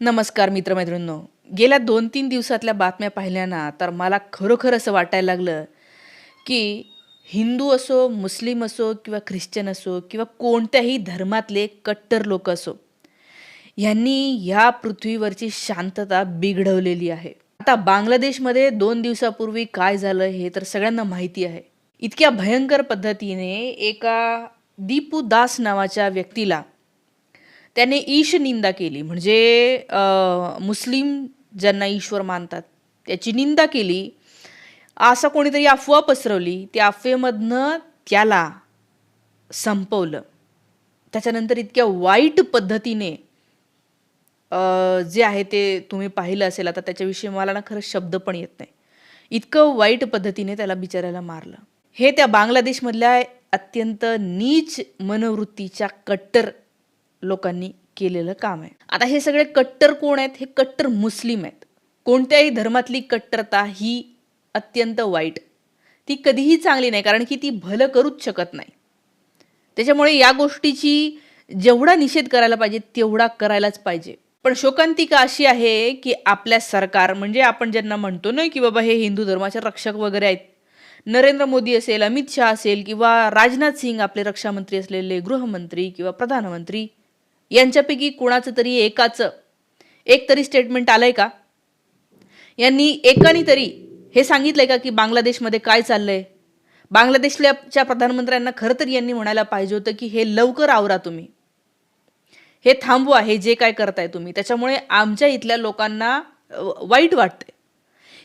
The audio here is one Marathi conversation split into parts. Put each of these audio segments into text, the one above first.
नमस्कार मित्रमैत्रिणींनो. गेल्या दोन तीन दिवसातल्या बातम्या पाहिल्या ना तर मला खरोखर असं वाटायला लागलं की हिंदू असो मुस्लिम असो किंवा ख्रिश्चन असो किंवा कोणत्याही धर्मातले कट्टर लोक असो यांनी ह्या पृथ्वीवरची शांतता बिघडवलेली आहे. आता बांगलादेशमध्ये दोन दिवसापूर्वी काय झालं हे तर सगळ्यांना माहिती आहे. इतक्या भयंकर पद्धतीने एका दीपू दास नावाच्या व्यक्तीला त्याने ईश निंदा केली. म्हणजे मुस्लिम ज्यांना ईश्वर मानतात त्याची निंदा केली. असं कोणीतरी अफवा पसरवली. त्या अफवेमधनं त्याला संपवलं. त्याच्यानंतर इतक्या वाईट पद्धतीने जे आहे ते तुम्ही पाहिलं असेल आता त्याच्याविषयी मला ना खरं शब्द पण येत नाही. इतकं वाईट पद्धतीने त्याला बिचारायला मारलं. हे त्या बांगलादेशमधल्या अत्यंत नीच मनोवृत्तीच्या कट्टर लोकांनी केलेलं काम आहे. आता हे सगळे कट्टर कोण आहेत? हे कट्टर मुस्लिम आहेत. कोणत्याही धर्मातली कट्टरता ही अत्यंत वाईट. ती कधीही चांगली नाही कारण की ती भलं करूच शकत नाही. त्याच्यामुळे या गोष्टीची जेवढा निषेध करायला पाहिजे तेवढा करायलाच पाहिजे. पण शोकांतिका अशी आहे की आपल्या सरकार म्हणजे आपण ज्यांना म्हणतो ना की बाबा हे हिंदू धर्माचे रक्षक वगैरे आहेत नरेंद्र मोदी असेल अमित शहा असेल किंवा राजनाथ सिंग आपले रक्षामंत्री असलेले गृहमंत्री किंवा प्रधानमंत्री यांच्यापैकी कुणाचं तरी एकाचं. एक तरी स्टेटमेंट आलंय का? यांनी एकाने तरी हे सांगितलंय का की बांगलादेशमध्ये काय चाललंय? बांगलादेशच्या प्रधानमंत्र्यांना खरं तर यांनी म्हणायला पाहिजे होतं की हे लवकर आवरा तुम्ही. हे थांबवा हे जे काय करताय तुम्ही. त्याच्यामुळे आमच्या इथल्या लोकांना वाईट वाटतंय.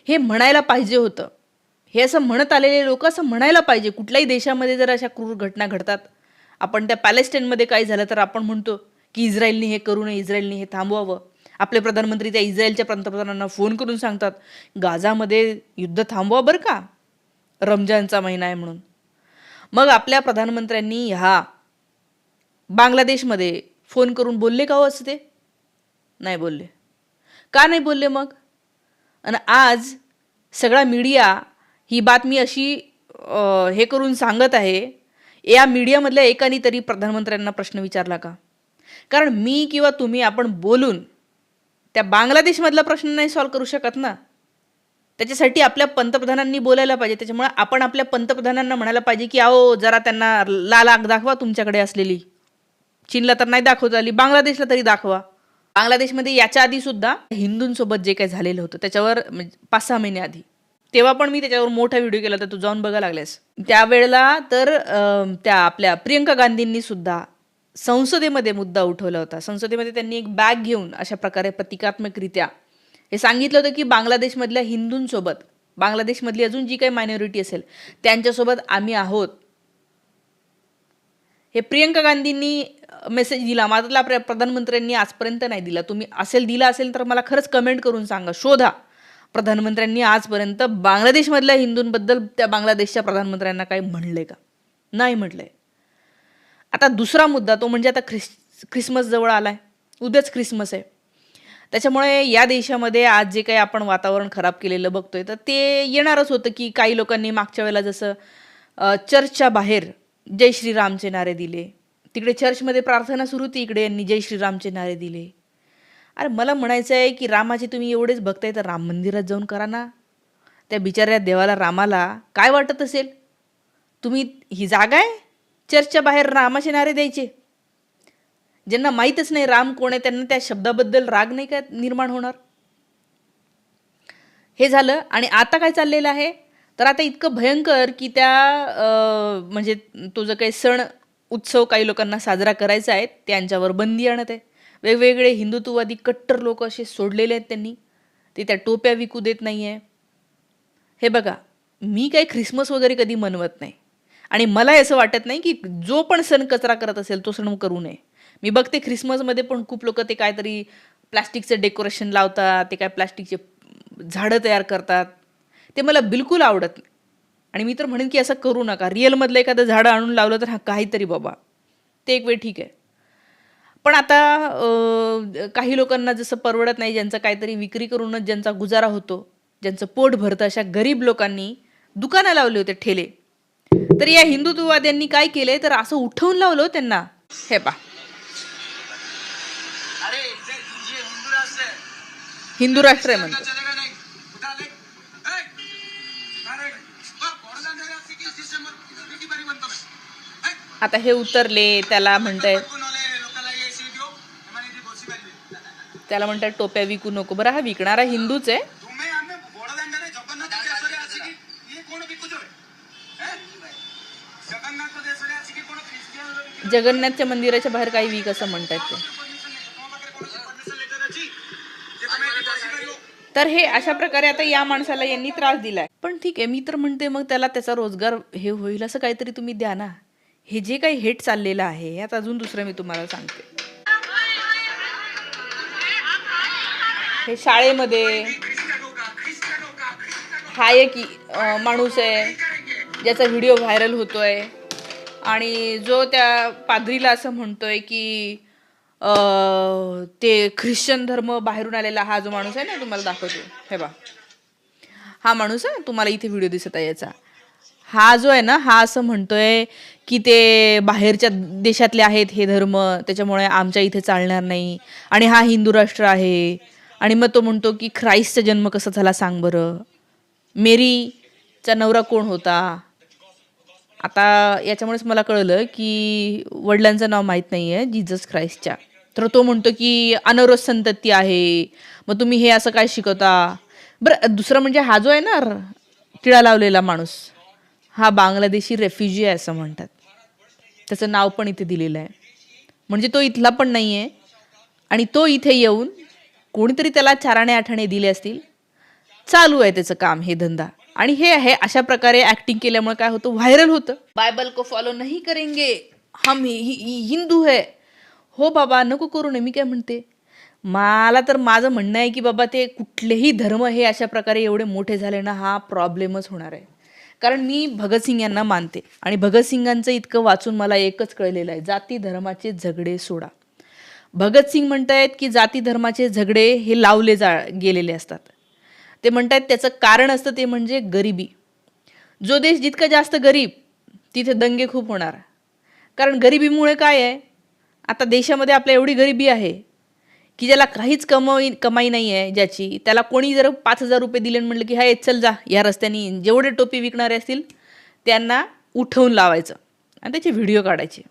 हे म्हणायला पाहिजे होतं. हे असं म्हणत आलेले लोक असं म्हणायला पाहिजे. कुठल्याही देशामध्ये जर अशा क्रूर घटना घडतात आपण त्या पॅलेस्टाईनमध्ये काय झालं तर आपण म्हणतो की इस्रायलनी हे करू नये इस्रायलनी हे थांबवावं. आपले प्रधानमंत्री त्या इस्रायलच्या पंतप्रधानांना फोन करून सांगतात गाझामध्ये युद्ध थांबवा बरं का? रमजानचा महिना आहे म्हणून. मग आपल्या प्रधानमंत्र्यांनी ह्या बांगलादेशमध्ये फोन करून बोलले का हो असं ते? नाही बोलले. का नाही बोलले मग? आणि आज सगळा मीडिया ही बातमी अशी हे करून सांगत आहे या मीडियामधल्या एकाने तरी प्रधानमंत्र्यांना प्रश्न विचारला का? कारण मी किंवा तुम्ही आपण बोलून त्या बांगलादेशमधला प्रश्न नाही सॉल्व्ह करू शकत ना? त्याच्यासाठी आपल्या पंतप्रधानांनी बोलायला पाहिजे. त्याच्यामुळे आपण आपल्या पंतप्रधानांना म्हणायला पाहिजे की अहो जरा त्यांना लाल आग दाखवा तुमच्याकडे असलेली. चीनला तर नाही दाखवता आली बांगलादेशला तरी दाखवा. बांगलादेशमध्ये याच्या आधी सुद्धा हिंदूंसोबत जे काही झालेलं होतं त्याच्यावर म्हणजे पाच सहा महिने आधी. तेव्हा पण मी त्याच्यावर मोठा व्हिडिओ केला तर तू जाऊन बघा लागलेस. त्यावेळेला तर त्या आपल्या प्रियंका गांधींनी सुद्धा संसदेमध्ये मुद्दा उठवला होता. संसदेमध्ये त्यांनी एक बॅग घेऊन अशा प्रकारे प्रतिकात्मकरित्या हे सांगितलं होतं की बांगलादेशमधल्या हिंदूंसोबत बांगलादेशमधली अजून जी काही मायनॉरिटी असेल त्यांच्यासोबत आम्ही आहोत. हे प्रियंका गांधींनी मेसेज दिला. मात्र आपल्या प्रधानमंत्र्यांनी आजपर्यंत नाही दिला. तुम्ही असेल दिला असेल तर मला खरंच कमेंट करून सांगा. शोधा. प्रधानमंत्र्यांनी आजपर्यंत बांगलादेशमधल्या हिंदूंबद्दल त्या बांगलादेशच्या प्रधानमंत्र्यांना काही म्हणले का? नाही म्हटलंय. आता दुसरा मुद्दा तो म्हणजे आता ख्रिस ख्रिसमस जवळ आलाय. उद्याच ख्रिसमस आहे. त्याच्यामुळे या देशामध्ये आज जे काही आपण वातावरण खराब केलेलं बघतोय तर ते येणारच होतं की काही लोकांनी मागच्या वेळेला जसं चर्चच्या बाहेर जय श्रीरामचे नारे दिले. तिकडे चर्चमध्ये प्रार्थना सुरू होती इकडे यांनी जय श्रीरामचे नारे दिले. अरे मला म्हणायचं आहे की रामाचे तुम्ही एवढेच बघताय तर राम मंदिरात जाऊन करा ना. त्या बिचाऱ्या देवाला रामाला काय वाटत असेल? तुम्ही ही जागा आहे? चर्चच्या बाहेर रामाचे नारे द्यायचे. ज्यांना माहीतच नाही राम कोण आहे त्यांना त्या शब्दाबद्दल राग नाही का निर्माण होणार? हे झालं आणि आता काय चाललेलं आहे? तर आता इतकं भयंकर की त्या म्हणजे तो जो काही सण उत्सव काही लोकांना साजरा करायचा आहे त्यांच्यावर बंदी आणत आहे. वेगवेगळे हिंदुत्ववादी कट्टर लोक असे सोडलेले आहेत त्यांनी. ते त्या टोप्या विकू देत नाही आहे हे बघा मी काही ख्रिसमस वगैरे कधी मनवत नाही. आणि मला असं वाटत नाही की जो पण सण कचरा करत असेल तो सण करू नये. मी बघते ख्रिसमसमध्ये पण खूप लोक ते काहीतरी प्लास्टिकचं डेकोरेशन लावतात ते काय प्लास्टिकचे झाडं तयार करतात. ते मला बिलकुल आवडत नाही. आणि मी तर म्हणेन की असं करू नका. रिअलमधलं एखादं झाडं आणून लावलं तर हा काहीतरी बाबा. ते एक वेळ ठीक आहे. पण आता काही लोकांना जसं परवडत नाही ज्यांचं काहीतरी विक्री करूनच ज्यांचा गुजारा होतो ज्यांचं पोट भरतं अशा गरीब लोकांनी दुकानं लावले होते ठेले. तर या हिंदुत्ववाद्यांनी काय केलंय? तर असं उठवून लावलं हो त्यांना. हे पा हिंदू राष्ट्र आहे. म्हणतो. आता हे उतरले त्याला म्हणतायत त्याला म्हणतात टोप्या विकू नको. बरं हा विकणारा हिंदूच आहे तुम्ही आम्ही बडदांडारे जगन्नाथ देशरे असं की ये कोण बिकू जोय जगन्नाथ देशरे असं की कोण ख्रिश्चन जगन्नाथच्या मंदिराच्या बाहेर काही वीक असं म्हणतात ते. तर हे अशा प्रकारे आता या माणसाला यांनी त्रास दिलाय. पण ठीक आहे मी तर म्हणते मग त्याला त्याचा रोजगार हे होईल असं काहीतरी तुम्ही द्या ना. हे जे काही हेट चाललेलं आहे यात अजून दुसरं मी तुम्हाला सांगते. हे शाळेमध्ये हा एक माणूस आहे ज्याचा व्हिडिओ व्हायरल होतोय. आणि जो त्या पादरीला असं म्हणतोय की ते ख्रिश्चन धर्म बाहेरून आलेला हा जो माणूस आहे ना तुम्हाला दाखवतो. हे बा हा माणूस आहे तुम्हाला इथे व्हिडिओ दिसत आहे याचा. हा जो आहे ना हा असं म्हणतोय की ते बाहेरच्या देशातले आहेत हे धर्म त्याच्यामुळे आमच्या इथे चालणार नाही. आणि हा हिंदू राष्ट्र आहे. आणि मग तो म्हणतो की ख्राईस्टचा जन्म कसा झाला सांग बरं. मेरीचा नवरा कोण होता? आता याच्यामुळेच मला कळलं की वडिलांचं नाव माहीत नाही आहे जिजस ख्राईस्टच्या तर तो म्हणतो की अनवरोध संतती आहे मग तुम्ही हे असं काय शिकवता? बरं दुसरं म्हणजे हा जो आहे ना र- टिळा लावलेला माणूस हा बांगलादेशी रेफ्युजी आहे असं म्हणतात. त्याचं नाव पण इथे दिलेलं आहे. म्हणजे तो इथला पण नाही आहे आणि तो इथे येऊन कोणीतरी त्याला चाराणे आठाणे दिले असतील. चालू आहे त्याचं काम हे धंदा. आणि हे हे अशा प्रकारे ऍक्टिंग केल्यामुळे काय होतं? व्हायरल होतं. बायबल को फॉलो नाही करेंगे। हम हि- हि- हि- हिंदू है। हो बाबा नको करू नये मी काय म्हणते? मला तर माझं म्हणणं आहे की बाबा ते कुठलेही धर्म हे अशा प्रकारे एवढे मोठे झाले ना हा प्रॉब्लेमच होणार आहे. कारण मी भगतसिंग यांना मानते. आणि भगतसिंगांचं इतकं वाचून मला एकच कळलेलं आहे जाती धर्माचे झगडे सोडा. भगतसिंग म्हणतायत की जाती धर्माचे झगडे हे लावले जा गेलेले असतात. ते म्हणतायत त्याचं कारण असतं ते म्हणजे गरिबी. जो देश जितका जास्त गरीब तिथे दंगे खूप होणार. कारण गरिबीमुळे काय आहे? आता देशामध्ये आपल्या एवढी गरिबी आहे की ज्याला काहीच कमाई कमाई नाही आहे ज्याची त्याला कोणी जर पाच हजार रुपये दिले म्हटलं की हा चल जा या रस्त्याने जेवढे टोपी विकणारे असतील त्यांना उठवून लावायचं. आणि त्याचे व्हिडिओ काढायचे.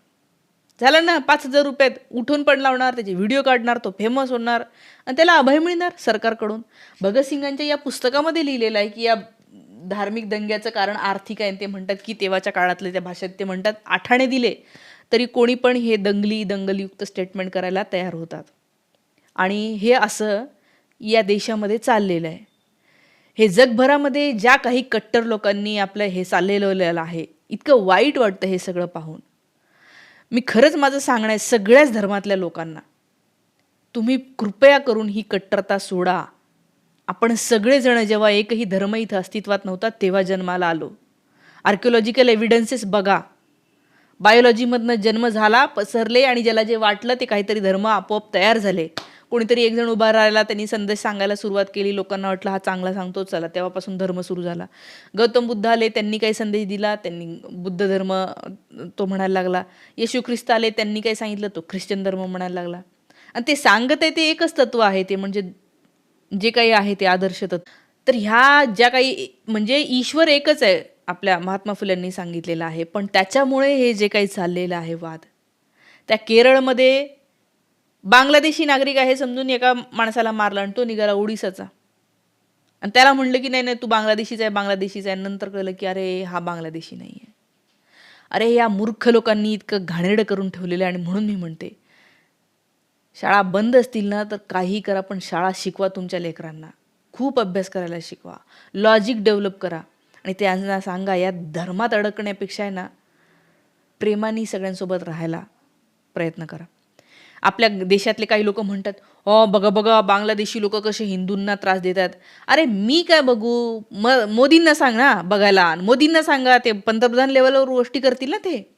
झालं ना पाच हजार रुपयात उठून पण लावणार त्याचे व्हिडिओ काढणार तो फेमस होणार आणि त्याला अभय मिळणार सरकारकडून. भगतसिंगांच्या या पुस्तकामध्ये लिहिलेलं आहे की या धार्मिक दंग्याचं कारण आर्थिक आहे आणि ते म्हणतात की तेव्हाच्या काळातले त्या भाषेत ते म्हणतात आठाणे दिले तरी कोणी पण हे दंगली दंगलयुक्त स्टेटमेंट करायला तयार होतात. आणि हे असं या देशामध्ये चाललेलं आहे. हे जगभरामध्ये ज्या काही कट्टर लोकांनी आपलं हे चाललेलं आहे इतकं वाईट वाटतं हे सगळं पाहून. मी खरंच माझं सांगणं आहे सगळ्याच धर्मातल्या लोकांना. तुम्ही कृपया करून ही कट्टरता सोडा. आपण सगळेजण जेव्हा एकही धर्म इथं अस्तित्वात नव्हता तेव्हा जन्माला आलो. आर्किओलॉजिकल एव्हिडन्सेस बघा. बायोलॉजीमधनं जन्म झाला पसरले आणि ज्याला जे वाटलं ते काहीतरी धर्म आपोआप तयार झाले. कोणीतरी एक जण उभा राहिला त्यांनी संदेश सांगायला सुरुवात केली. लोकांना वाटलं हा चांगला सांगतो चला तेव्हापासून धर्म सुरू झाला. गौतम बुद्ध आले त्यांनी काही संदेश दिला त्यांनी बुद्ध धर्म तो म्हणायला लागला. येशू ख्रिस्त आले त्यांनी काही सांगितलं तो ख्रिश्चन धर्म म्हणायला लागला. आणि ते सांगत आहे ते एकच तत्व आहे ते म्हणजे जे काही आहे ते आदर्श तत्व. तर ह्या ज्या काही म्हणजे ईश्वर एकच आहे आपल्या महात्मा फुल्यांनी सांगितलेलं आहे. पण त्याच्यामुळे हे जे काही चाललेलं आहे वाद त्या केरळमध्ये बांगलादेशी नागरिक आहे समजून एका माणसाला मारला आणि तो निघाला ओडिसाचा आणि त्याला म्हणलं की नाही नाही तू बांगलादेशीचा आहे बांगलादेशीचा आहे. नंतर कळलं की अरे हा बांगलादेशी नाही आहे. अरे या मूर्ख लोकांनी इतकं घाणेरडं करून ठेवलेलं आहे. आणि म्हणून मी म्हणते शाळा बंद असतील ना तर काही करा पण शाळा शिकवा तुमच्या लेकरांना. खूप अभ्यास करायला शिकवा. लॉजिक डेव्हलप करा. आणि त्यांना सांगा या धर्मात अडकण्यापेक्षा आहे ना प्रेमाने सगळ्यांसोबत राहायला प्रयत्न करा. आपल्या देशातले काही लोक म्हणतात हो बघा बघा बांगलादेशी लोक कसे हिंदूंना त्रास देतात. अरे मी काय बघू? म मोदींना सांग ना बघायला. आणि मोदींना सांगा ते पंतप्रधान लेवलवर गोष्टी करतील ना ते.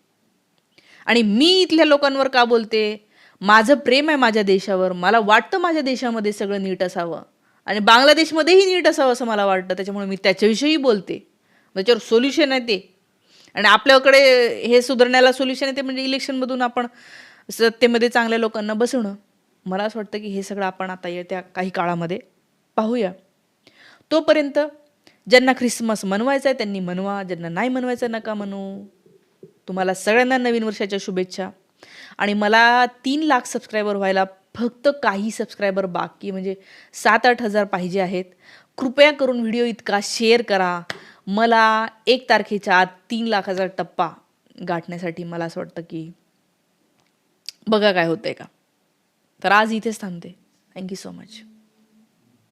आणि मी इथल्या लोकांवर का बोलते? माझं प्रेम आहे माझ्या देशावर. मला वाटतं माझ्या देशामध्ये सगळं नीट असावं. आणि बांगलादेशमध्येही नीट असावं असं मला वाटतं. त्याच्यामुळे मी त्याच्याविषयी बोलते. त्याच्यावर सोल्युशन आहे ते. आणि आपल्याकडे हे सुधारण्याला सोल्युशन आहे ते म्हणजे इलेक्शनमधून आपण सत्तेमध्ये चांगल्या लोकांना बसवणं. मला असं वाटतं की हे सगळं आपण आता येत्या काही काळामध्ये पाहूया. तोपर्यंत ज्यांना ख्रिसमस मनवायचा आहे त्यांनी मनवा ज्यांना नाही मनवायचं नका म्हणू. तुम्हाला सगळ्यांना नवीन वर्षाच्या शुभेच्छा. आणि मला तीन लाख सबस्क्रायबर व्हायला फक्त काही सबस्क्रायबर बाकी म्हणजे सात आठ हजार पाहिजे आहेत. कृपया करून व्हिडिओ इतका शेअर करा. मला एक तारखेच्या आत तीन लाखाचा टप्पा गाठण्यासाठी मला असं वाटतं की बघा काय होतंय का. तर आज इथेच थांबते. Thank you so much